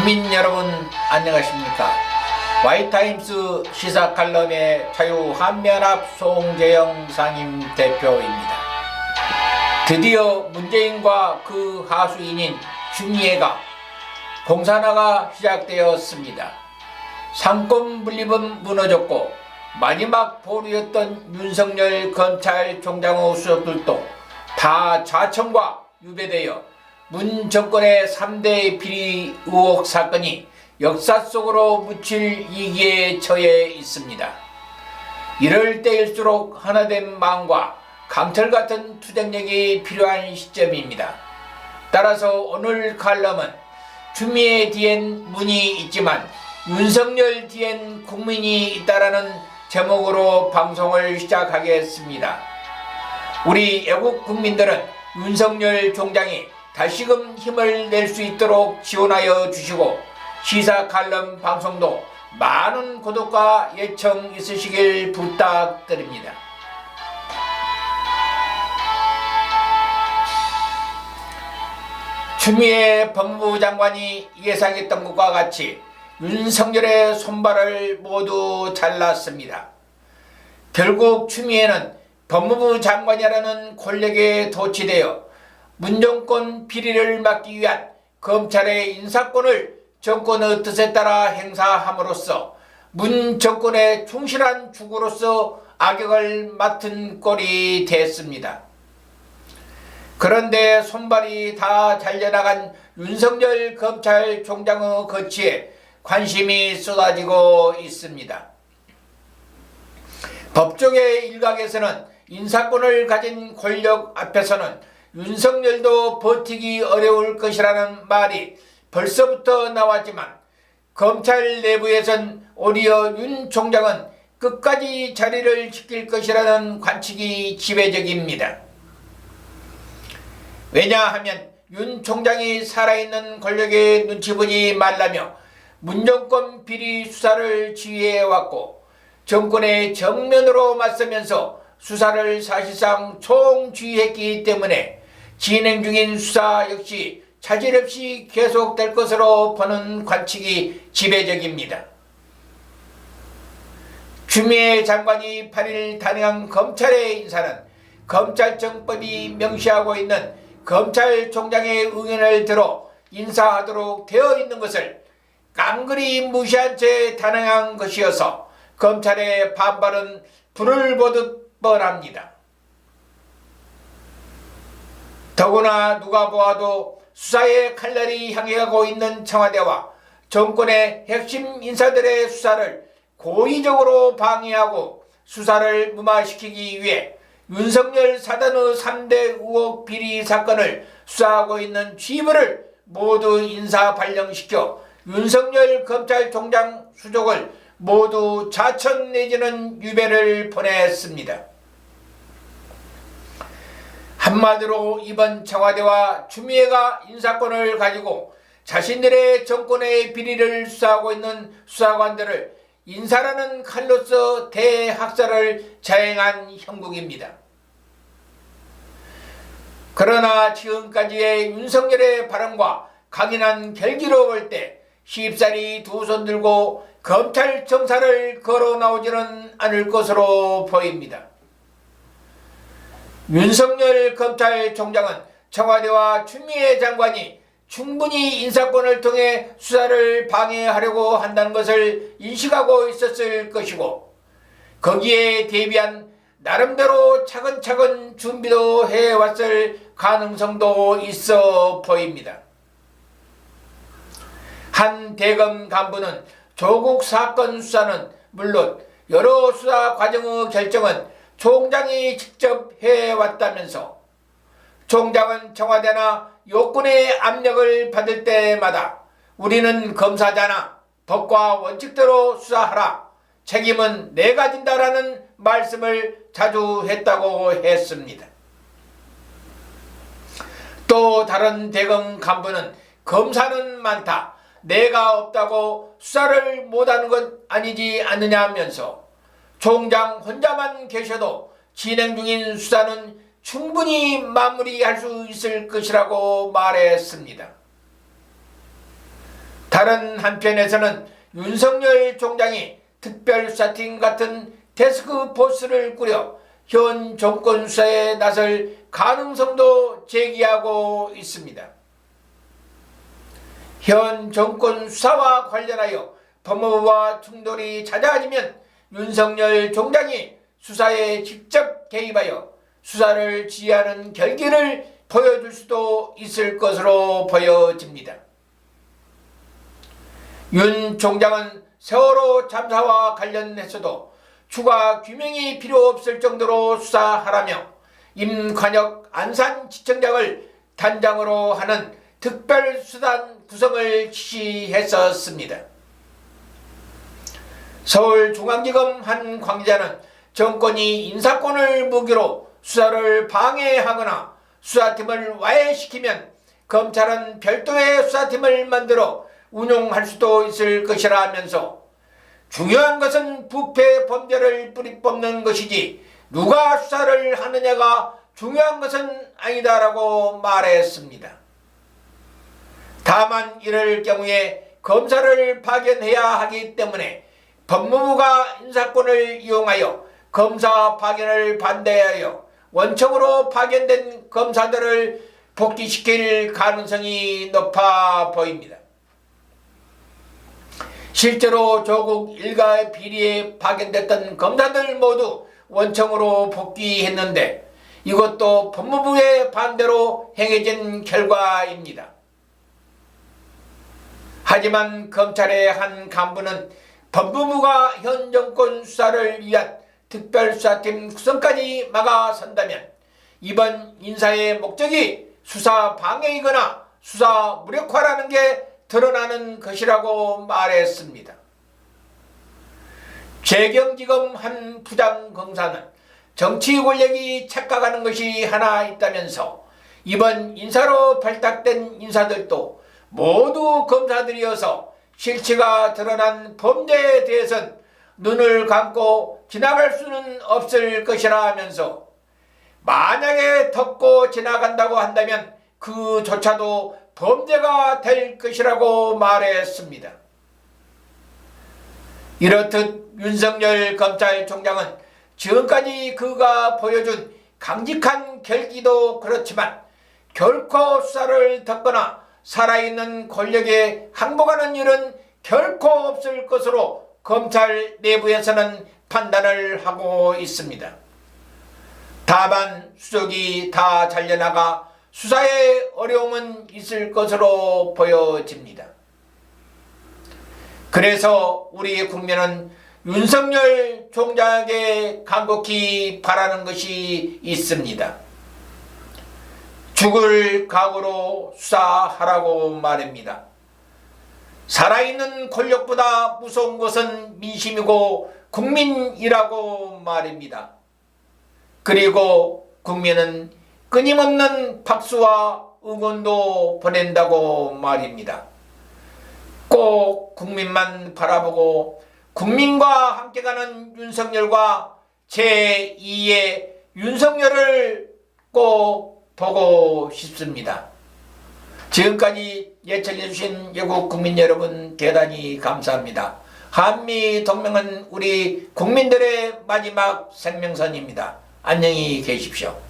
국민 여러분 안녕하십니까? 와이타임스 시사 칼럼의 자유한면합 송재영 상임 대표입니다. 드디어 문재인과 그 하수인인 추미애가 공산화가 시작되었습니다. 상권 분립은 무너졌고 마지막 보루였던 윤석열 검찰총장의 수석들도 다 좌천과 유배되어 문 정권의 3대 비리 의혹 사건이 역사 속으로 묻힐 위기에 처해 있습니다. 이럴 때일수록 하나된 마음과 강철 같은 투쟁력이 필요한 시점입니다. 따라서 오늘 칼럼은 추미애 뒤엔 문이 있지만 윤석열 뒤엔 국민이 있다라는 제목으로 방송을 시작하겠습니다. 우리 애국 국민들은 윤석열 총장이 다시금 힘을 낼 수 있도록 지원하여 주시고 시사 칼럼 방송도 많은 구독과 예청 있으시길 부탁드립니다. 추미애 법무부 장관이 예상했던 것과 같이 윤석열의 손발을 모두 잘랐습니다. 결국 추미애는 법무부 장관이라는 권력에 도취되어 문정권 비리를 막기 위한 검찰의 인사권을 정권의 뜻에 따라 행사함으로써 문 정권의 충실한 주구로서 악역을 맡은 꼴이 됐습니다. 그런데 손발이 다 잘려나간 윤석열 검찰총장의 거치에 관심이 쏟아지고 있습니다. 법조계 일각에서는 인사권을 가진 권력 앞에서는 윤석열도 버티기 어려울 것이라는 말이 벌써부터 나왔지만 검찰 내부에선 오히려 윤 총장은 끝까지 자리를 지킬 것이라는 관측이 지배적입니다. 왜냐하면 윤 총장이 살아있는 권력에 눈치 보지 말라며 문정권 비리 수사를 지휘해왔고 정권의 정면으로 맞서면서 수사를 사실상 총쥐했기 때문에 진행 중인 수사 역시 차질 없이 계속될 것으로 보는 관측이 지배적입니다. 추미애 장관이 8일 단행한 검찰의 인사는 검찰정법이 명시하고 있는 검찰총장의 의견을 들어 인사하도록 되어 있는 것을 깡그리 무시한 채 단행한 것이어서 검찰의 반발은 불을 보듯 뻔합니다. 더구나 누가 보아도 수사의 칼날이 향해 가고 있는 청와대와 정권의 핵심 인사들의 수사를 고의적으로 방해하고 수사를 무마시키기 위해 윤석열 사단의 3대 의혹 비리 사건을 수사하고 있는 취부를 모두 인사 발령시켜 윤석열 검찰총장 수족을 모두 자천 내지는 유배를 보냈습니다. 한마디로 이번 청와대와 추미애가 인사권을 가지고 자신들의 정권의 비리를 수사하고 있는 수사관들을 인사라는 칼로서 대학살을 자행한 형국입니다. 그러나 지금까지의 윤석열의 발언과 강인한 결기로 볼때 쉽사리 두손 들고 검찰 정사를 걸어 나오지는 않을 것으로 보입니다. 윤석열 검찰총장은 청와대와 추미애 장관이 충분히 인사권을 통해 수사를 방해하려고 한다는 것을 인식하고 있었을 것이고 거기에 대비한 나름대로 차근차근 준비도 해왔을 가능성도 있어 보입니다. 한 대검 간부는 조국 사건 수사는 물론 여러 수사 과정의 결정은 총장이 직접 해왔다면서 총장은 청와대나 요건의 압력을 받을 때마다 우리는 검사잖아 법과 원칙대로 수사하라 책임은 내가 진다라는 말씀을 자주 했다고 했습니다. 또 다른 대검 간부는 검사는 많다. 내가 없다고 수사를 못하는 것 아니지 않느냐면서 총장 혼자만 계셔도 진행 중인 수사는 충분히 마무리할 수 있을 것이라고 말했습니다. 다른 한편에서는 윤석열 총장이 특별수사팀 같은 데스크포스를 꾸려 현 정권 수사에 나설 가능성도 제기하고 있습니다. 현 정권 수사와 관련하여 법무부와 충돌이 잦아지면 윤석열 총장이 수사에 직접 개입하여 수사를 지휘하는 결기를 보여줄 수도 있을 것으로 보여집니다. 윤 총장은 세월호 참사와 관련해서도 추가 규명이 필요 없을 정도로 수사하라며 임관혁 안산지청장을 단장으로 하는 특별수단 구성을 지시했었습니다. 서울중앙지검 한 관계자는 정권이 인사권을 무기로 수사를 방해하거나 수사팀을 와해시키면 검찰은 별도의 수사팀을 만들어 운용할 수도 있을 것이라면서 중요한 것은 부패 범죄를 뿌리 뽑는 것이지 누가 수사를 하느냐가 중요한 것은 아니다라고 말했습니다. 다만 이럴 경우에 검사를 파견해야 하기 때문에 법무부가 인사권을 이용하여 검사 파견을 반대하여 원청으로 파견된 검사들을 복귀시킬 가능성이 높아 보입니다. 실제로 조국 일가의 비리에 파견됐던 검사들 모두 원청으로 복귀했는데 이것도 법무부의 반대로 행해진 결과입니다. 하지만 검찰의 한 간부는 법무부가 현 정권 수사를 위한 특별수사팀 구성까지 막아선다면 이번 인사의 목적이 수사 방해이거나 수사 무력화라는 게 드러나는 것이라고 말했습니다. 재경지검 한 부장검사는 정치 권력이 착각하는 것이 하나 있다면서 이번 인사로 발탁된 인사들도 모두 검사들이어서 실체가 드러난 범죄에 대해선 눈을 감고 지나갈 수는 없을 것이라 하면서 만약에 덮고 지나간다고 한다면 그조차도 범죄가 될 것이라고 말했습니다. 이렇듯 윤석열 검찰총장은 지금까지 그가 보여준 강직한 결기도 그렇지만 결코 수사를 덮거나 살아있는 권력에 항복하는 일은 결코 없을 것으로 검찰 내부에서는 판단을 하고 있습니다. 다만 수석이 다 잘려나가 수사에 어려움은 있을 것으로 보여집니다. 그래서 우리 국민은 윤석열 총장에게 간곡히 바라는 것이 있습니다. 죽을 각오로 수사하라고 말입니다. 살아있는 권력보다 무서운 것은 민심이고 국민이라고 말입니다. 그리고 국민은 끊임없는 박수와 응원도 보낸다고 말입니다. 꼭 국민만 바라보고 국민과 함께 가는 윤석열과 제2의 윤석열을 꼭 보고 싶습니다. 지금까지 예청해주신 외국 국민 여러분 대단히 감사합니다. 한미 동맹은 우리 국민들의 마지막 생명선입니다. 안녕히 계십시오.